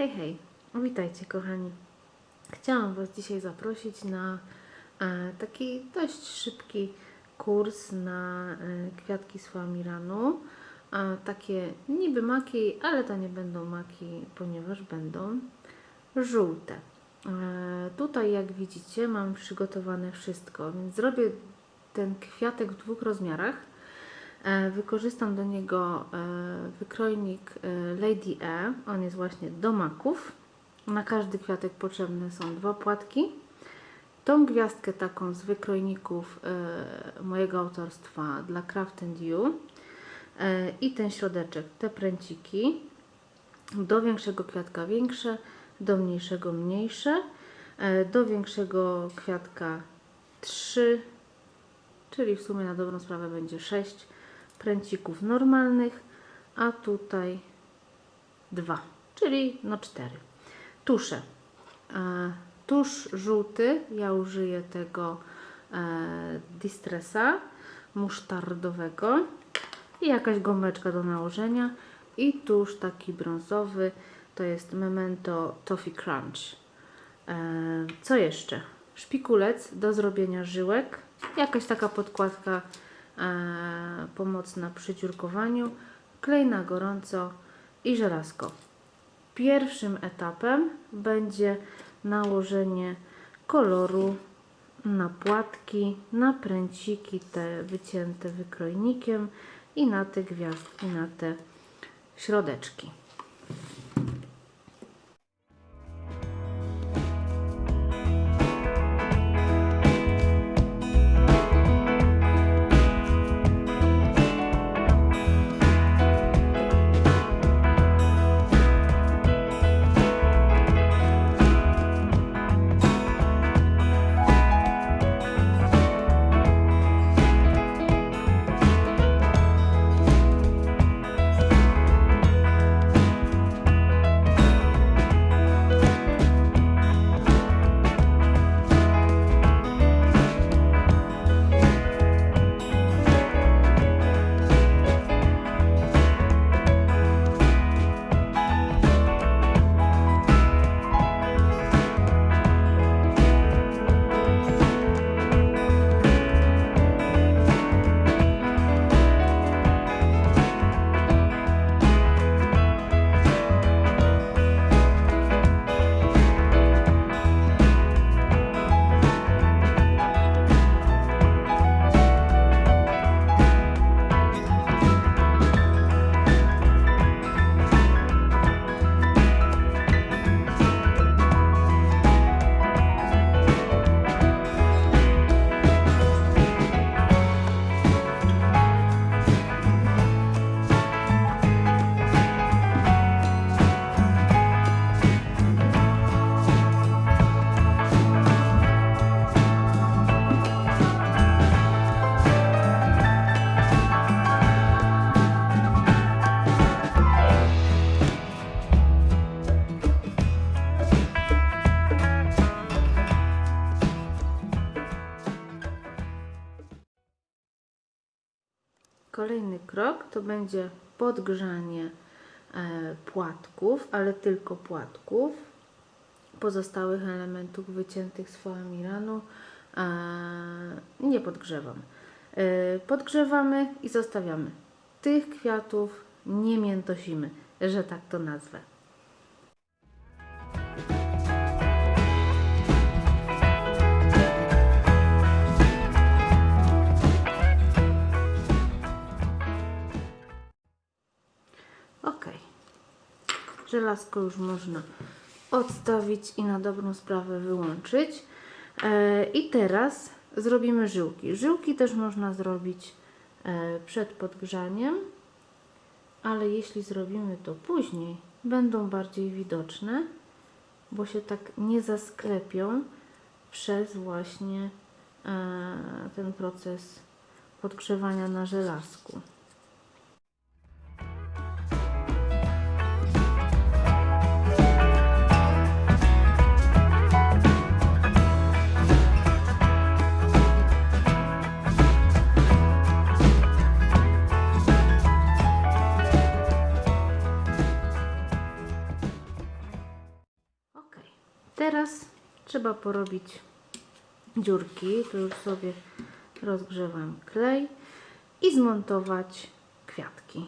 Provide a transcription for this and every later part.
Hej, hej, witajcie kochani. Chciałam Was dzisiaj zaprosić na e, taki dość szybki kurs na e, kwiatki z Fuamiranu. E, takie niby maki, ale to nie będą maki, ponieważ będą żółte. Tutaj jak widzicie mam przygotowane wszystko, więc zrobię ten kwiatek w dwóch rozmiarach. E, Wykorzystam do niego e, wykrojnik e, Lady E. On jest właśnie do maków. Na każdy kwiatek potrzebne są dwa płatki. Tą gwiazdkę taką z wykrojników mojego autorstwa dla Craft You i ten środeczek, te pręciki. Do większego kwiatka większe, do mniejszego mniejsze. Do większego kwiatka 3 czyli w sumie na dobrą sprawę będzie 6 pręcików normalnych, a tutaj 2, czyli no 4. Tusze. E, tusz żółty, ja użyję tego e, Distressa musztardowego i jakaś gąbeczka do nałożenia i tusz taki brązowy, to jest Memento Toffee Crunch. E, co jeszcze? Szpikulec do zrobienia żyłek, jakaś taka podkładka e, pomocna przy dziurkowaniu, klej na gorąco i żelazko. Pierwszym etapem będzie nałożenie koloru na płatki, na pręciki te wycięte wykrojnikiem i na te gwiazdki, na te środeczki. Kolejny krok to będzie podgrzanie e, płatków, ale tylko płatków. Pozostałych elementów wyciętych z foamiranu e, nie podgrzewam. E, podgrzewamy i zostawiamy. Tych kwiatów nie miętosimy, że tak to nazwę. Żelazko już można odstawić i na dobrą sprawę wyłączyć. E, I teraz zrobimy żyłki. Żyłki też można zrobić e, przed podgrzaniem, ale jeśli zrobimy to później, będą bardziej widoczne, bo się tak nie zasklepią przez właśnie e, ten proces podgrzewania na żelazku. Teraz trzeba porobić dziurki. Tu już sobie rozgrzewam klej i zmontować kwiatki.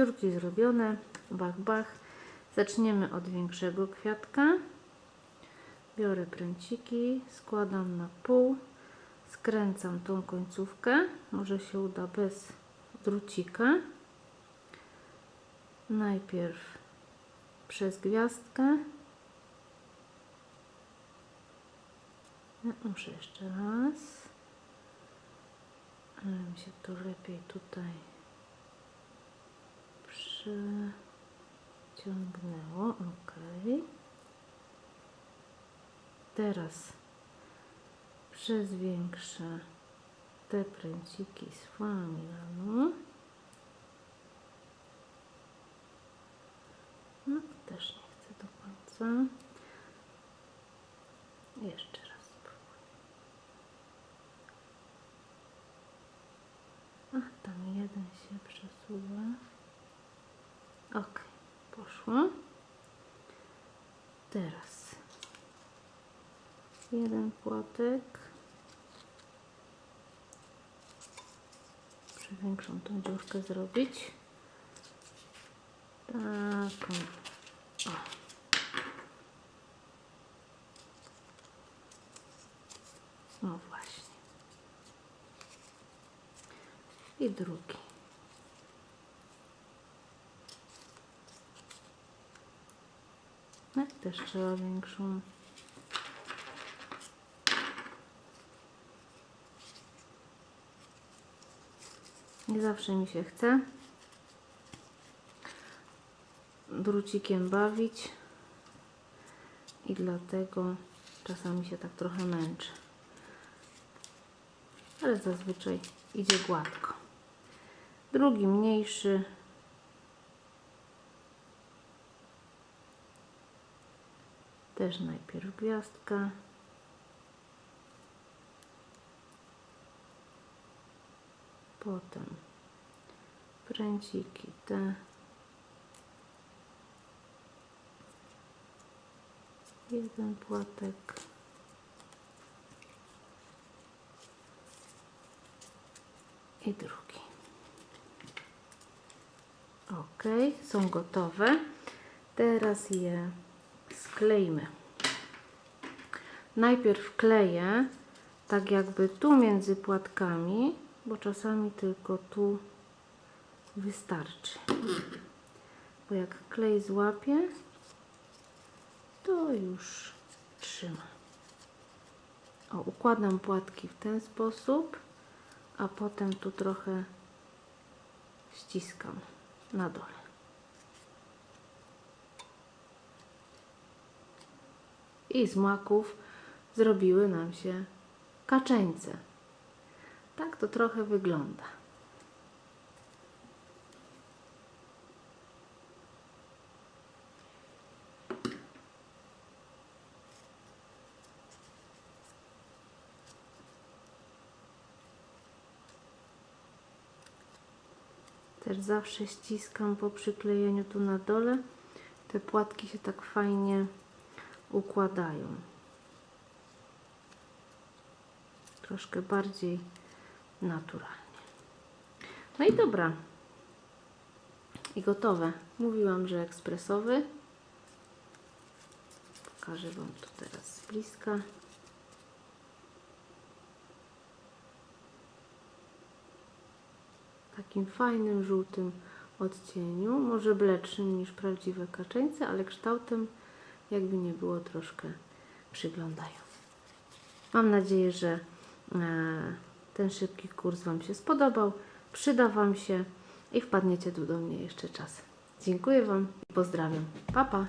Dziurki zrobione, bach, bach. Zaczniemy od większego kwiatka. Biorę pręciki, składam na pół, skręcam tą końcówkę. Może się uda bez drucika. Najpierw przez gwiazdkę. Muszę jeszcze raz. Ale mi się to lepiej tutaj przeciągnęło. Ok. Teraz przez większe te pręciki z flamilanu. No, też nie chcę do końca. Jeszcze raz spróbuję. A, tam jeden się przesuwa. Ok, poszło. Teraz jeden płatek. Muszę większą tą dziurkę zrobić. Taką. O. No właśnie. I drugi. No, też trzeba większą. Nie zawsze mi się chce drucikiem bawić i dlatego czasami się tak trochę męczę. Ale zazwyczaj idzie gładko. Drugi mniejszy Też najpierw gwiazdka. Potem pręciki te. Jeden płatek. I drugi. Ok, są gotowe. Teraz je skleimy. Najpierw kleję tak jakby tu między płatkami, bo czasami tylko tu wystarczy. Bo jak klej złapie, to już trzyma. O, układam płatki w ten sposób, a potem tu trochę ściskam na dole. I z maków zrobiły nam się kaczeńce. Tak to trochę wygląda. Też zawsze ściskam po przyklejeniu tu na dole. Te płatki się tak fajnie układają. Troszkę bardziej naturalnie. No i dobra. I gotowe. Mówiłam, że ekspresowy. Pokażę Wam to teraz z bliska. Takim fajnym, żółtym odcieniu. Może bledszym niż prawdziwe kaczeńce, ale kształtem jakby nie było troszkę przyglądają. Mam nadzieję, że e, ten szybki kurs Wam się spodobał, przyda Wam się i wpadniecie tu do mnie jeszcze czas. Dziękuję Wam i pozdrawiam. Pa, pa!